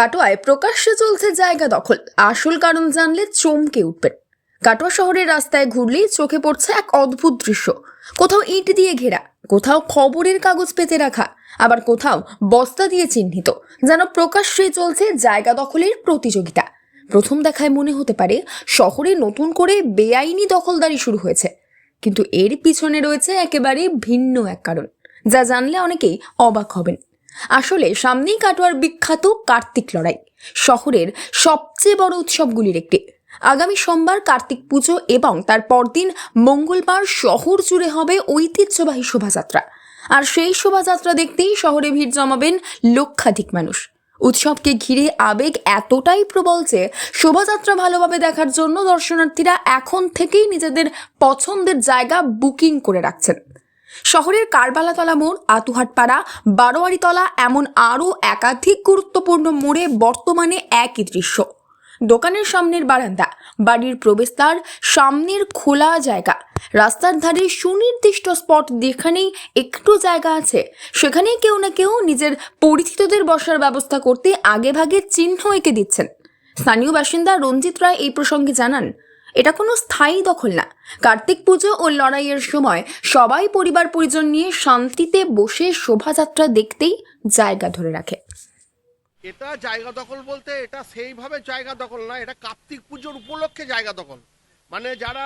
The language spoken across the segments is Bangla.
কাটোয়ায় প্রকাশ্যে চলছে জায়গা দখল। আসল কারণ জানলে চমকে উঠবেন। কাটোয়া শহরের রাস্তায় ঘুরলেই চোখে পড়ছে এক অদ্ভুত দৃশ্য। কোথাও ইট দিয়ে ঘেরা, কোথাও খবরের কাগজ পেতে রাখা, আবার কোথাও বস্তা দিয়ে চিহ্নিত, যেন প্রকাশ্যে চলছে জায়গা দখলের প্রতিযোগিতা। প্রথম দেখায় মনে হতে পারে শহরে নতুন করে বেআইনি দখলদারি শুরু হয়েছে। কিন্তু এর পিছনে রয়েছে একেবারে ভিন্ন এক কারণ, যা জানলে অনেকেই অবাক হবেন। আসলে সামনেই কাটোয়ার বিখ্যাত কার্তিক লড়াই, শহরের সবচেয়ে বড় উৎসবগুলির একটি। আগামী সোমবার কার্তিক পুজো এবং তার পরদিন মঙ্গলবার শহর জুড়ে হবে ঐতিহ্যবাহী শোভাযাত্রা। আর সেই শোভাযাত্রা দেখতেই শহরে ভিড় জমাবেন লক্ষাধিক মানুষ। উৎসবকে ঘিরে আবেগ এতটাই প্রবল যে শোভাযাত্রা ভালোভাবে দেখার জন্য দর্শনার্থীরা এখন থেকেই নিজেদের পছন্দের জায়গা বুকিং করে রাখছেন। শহরের কারবালাতলা মোড়, আতুহাটপাড়া, বারোয়ারিতলা এমন আরও একাধিক গুরুত্বপূর্ণ মোড়ে বর্তমানে একই দৃশ্য। দোকানের সামনের বারান্দা, বাড়ির প্রবেশদ্বার, সামনের খোলা জায়গা। রাস্তার ধারে সুনির্দিষ্ট স্পট যেখানেই একটু জায়গা আছে, সেখানেই কেউ না কেউ নিজের পরিচিতদের বসার ব্যবস্থা করতে আগেভাগে চিহ্ন এঁকে দিচ্ছেন। স্থানীয় বাসিন্দা রঞ্জিত রায় এই প্রসঙ্গে জানান এটা কোনো স্থায়ী দখল না। কার্তিক পুজো ও লড়াইয়ের সময় সবাই পরিবার পরিজন নিয়ে শান্তিতে বসে শোভাযাত্রা দেখতেই জায়গা ধরে রাখে। এটা জায়গা দখল বলতে এটা সেইভাবে জায়গা দখল না, এটা কার্তিক পুজোর উপলক্ষে জায়গা দখল। মানে যারা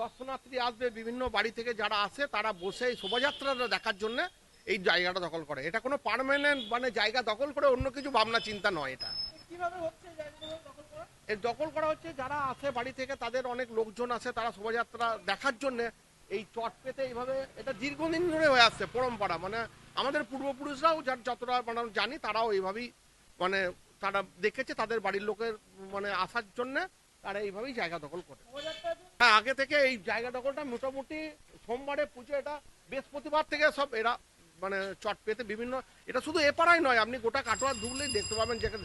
দর্শনার্থী আসবে, বিভিন্ন বাড়ি থেকে যারা আসে, তারা বসে এই শোভাযাত্রাটা দেখার জন্য এই জায়গাটা দখল করে। এটা কোনো পার্মানেন্ট মানে জায়গা দখল করে অন্য কিছু ভাবনা চিন্তা নয় এটা। দখল করা? হচ্ছে যারা আসে বাড়ি থেকে তাদের অনেক লোকজন আসে তারা শোভাযাত্রা দেখার জন্য। এই চট পেতে এইভাবে এটা দীর্ঘদিন ধরে হয়ে আসছে পরম্পরা। মানে আমাদের পূর্বপুরুষরাও যার যতটা মানে জানি তারাও এইভাবেই মানে তারা দেখেছে তাদের বাড়ির লোকের মানে আসার জন্য তারা এইভাবেই জায়গা দখল করে। হ্যাঁ আগে থেকে এই জায়গা দখলটা মোটামুটি সোমবারে পুজো এটা বৃহস্পতিবার থেকে সব এরা মানে চট পেতে বিভিন্ন এটা শুধু এপাড়াই নয় আপনি গোটা কাটোয়া ঢুকলেই দেখতে পাবেন যেখানে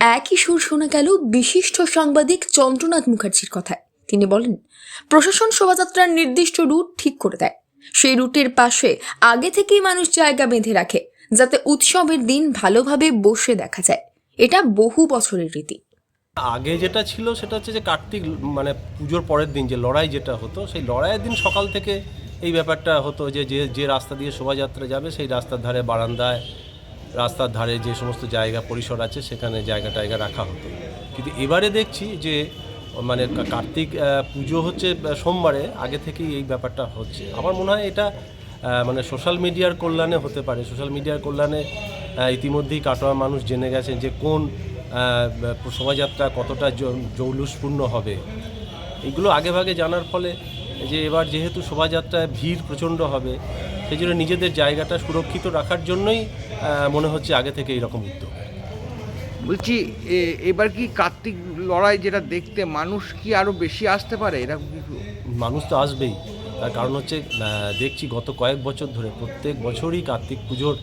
একই সুর শোনা গেল বিশিষ্ট সাংবাদিক চন্দ্রনাথ মুখার্জির কথায়। তিনি বলেন, প্রশাসন শোভাযাত্রার নির্দিষ্ট রুট ঠিক করে দেয়। সেই রুটের পাশে আগে থেকেই মানুষ জায়গা বেঁধে রাখে, যাতে উৎসবের দিন ভালোভাবে বসে দেখা যায়। এটা বহু বছরের রীতি। আগে যেটা ছিল সেটা হচ্ছে যে কার্তিক মানে পুজোর পরের দিন যে লড়াই যেটা হতো, সেই লড়াইয়ের দিন সকাল থেকে এই ব্যাপারটা হতো যে যে যে রাস্তা দিয়ে শোভাযাত্রা যাবে, সেই রাস্তার ধারে বারান্দায় রাস্তার ধারে যে সমস্ত জায়গা, পরিসর আছে, সেখানে জায়গা টায়গা রাখা হতো। কিন্তু এবারে দেখছি যে মানে কার্তিক পুজো হচ্ছে সোমবারে, আগে থেকেই এই ব্যাপারটা হচ্ছে। আমার মনে হয় এটা মানে সোশ্যাল মিডিয়ার কল্যাণে হতে পারে। সোশ্যাল মিডিয়ার কল্যাণে ইতিমধ্যেই কাটোয়া মানুষ জেনে গেছেন যে কোন শোভাযাত্রা কতটা জৌলুসপূর্ণ হবে। এগুলো আগেভাগে জানার ফলে যে এবার যেহেতু শোভাযাত্রায় ভিড় প্রচণ্ড হবে সেই জন্য নিজেদের জায়গাটা সুরক্ষিত রাখার জন্যই মনে হচ্ছে আগে থেকে এইরকম উদ্যোগ। বলছি এ- এবার কি কার্তিক লড়াই যেটা দেখতে মানুষ কি আরও বেশি আসতে পারে? এরকম কিছু মানুষ তো আসবেই। তার কারণ হচ্ছে দেখছি গত কয়েক বছর ধরে প্রত্যেক বছরই কার্তিক পুজোর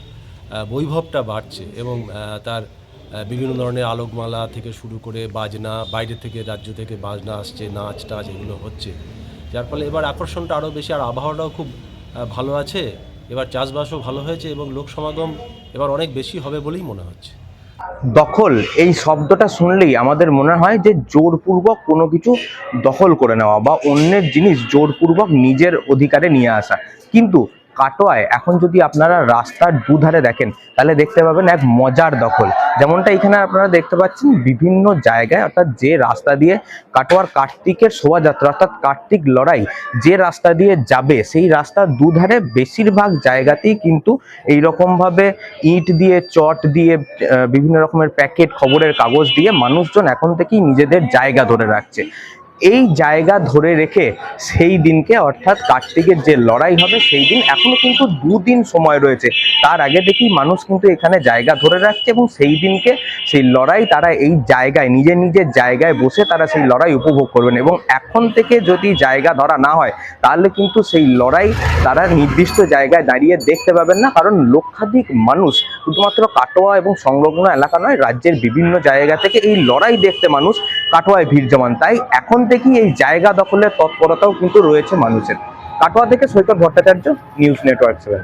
বৈভবটা বাড়ছে এবং তার বিভিন্ন ধরনের আলোকমালা থেকে শুরু করে বাজনা বাইরে থেকে রাজ্য থেকে বাজনা আসছে নাচ টাচ এগুলো হচ্ছে। যার ফলে এবার আকর্ষণটা আরও বেশি, আর আবহাওয়াটাও খুব ভালো আছে। এবার চাষবাসও ভালো হয়েছে এবং লোক সমাগম এবার অনেক বেশি হবে বলেই মনে হচ্ছে। দখল, এই শব্দটা শুনলেই আমাদের মনে হয় যে জোরপূর্বক কোনো কিছু দখল করে নেওয়া বা অন্যের জিনিস জোরপূর্বক নিজের অধিকারে নিয়ে আসা। কিন্তু কাটোয়ায় এখন যদি আপনারা রাস্তার দুধারে দেখেন, তাহলে দেখতে পাবেন এক মজার দখল। যেমনটা এখানে আপনারা দেখতে পাচ্ছেন, বিভিন্ন জায়গায় অর্থাৎ যে রাস্তা দিয়ে কাটোয়ার কার্তিকের শোভাযাত্রা অর্থাৎ কার্তিক লড়াই যে রাস্তা দিয়ে যাবে, সেই রাস্তার দুধারে বেশিরভাগ জায়গাতেই কিন্তু এইরকমভাবে ইট দিয়ে, চট দিয়ে বিভিন্ন রকমের প্যাকেট, খবরের কাগজ দিয়ে মানুষজন এখন থেকেই নিজেদের জায়গা ধরে রাখছে। এই জায়গা ধরে রেখে সেই দিনকে অর্থাৎ কার্তিকের যে লড়াই হবে সেই দিন এখনও কিন্তু দুদিন সময় রয়েছে। তার আগে দেখি মানুষ কিন্তু এখানে জায়গা ধরে রাখছে এবং সেই দিনকে সেই লড়াই তারা এই জায়গায় নিজের নিজের জায়গায় বসে তারা সেই লড়াই উপভোগ করবেন এবং এখন থেকে যদি জায়গা ধরা না হয়, তাহলে কিন্তু সেই লড়াই তারা নির্দিষ্ট জায়গায় দাঁড়িয়ে দেখতে পাবেন না। কারণ লক্ষাধিক মানুষ শুধুমাত্র কাটোয়া এবং সংলগ্ন এলাকা নয়, রাজ্যের বিভিন্ন জায়গা থেকে এই লড়াই দেখতে মানুষ কাটোয়ায় ভিড় জমান। তাই এখন থেকেই এই জায়গা দখলের তৎপরতাও কিন্তু রয়েছে মানুষের। কাটোয়া থেকে Saikat Bhattacharya, news network seven.